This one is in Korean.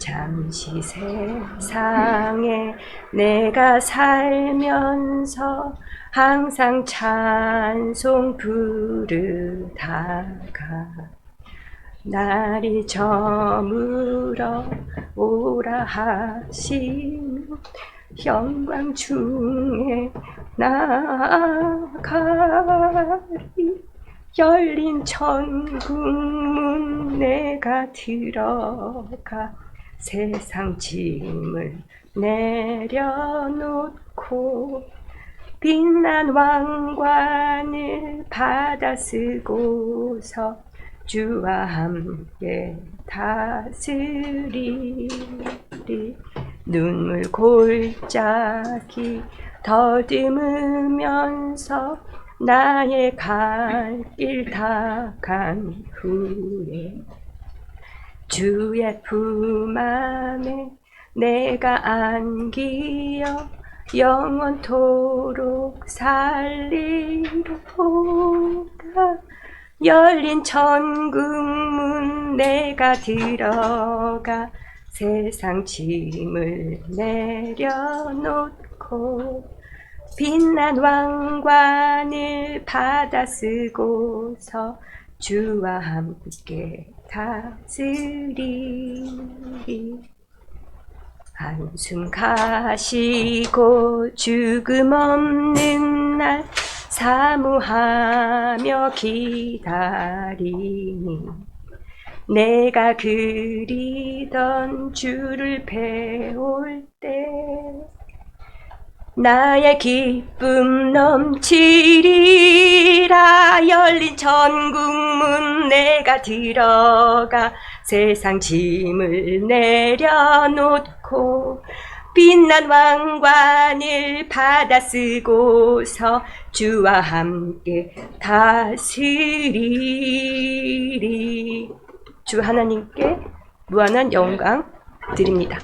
잠시 세상에 내가 살면서 항상 찬송 부르다가 날이 저물어 오라 하신 영광 중에 나가리. 열린 천국 문 내가 들어가 세상 짐을 내려놓고 빛난 왕관을 받아 쓰고서 주와 함께 다스리리. 눈물 골짜기 더듬으면서 나의 갈 길 다 간 후에 주의 품 안에 내가 안기어 영원토록 살리로다. 열린 천국문 내가 들어가 세상 짐을 내려놓고 빛난 왕관을 받아 쓰고서 주와 함께 다스리리. 한숨 가시고 죽음 없는 날 사무하며 기다리니. 내가 그리던 주를 배울 때 나의 기쁨 넘치리라 열린 천국문 내가 들어가 세상 짐을 내려놓고 빛난 왕관을 받아 쓰고서 주와 함께 다스리리 주 하나님께 무한한 영광 드립니다.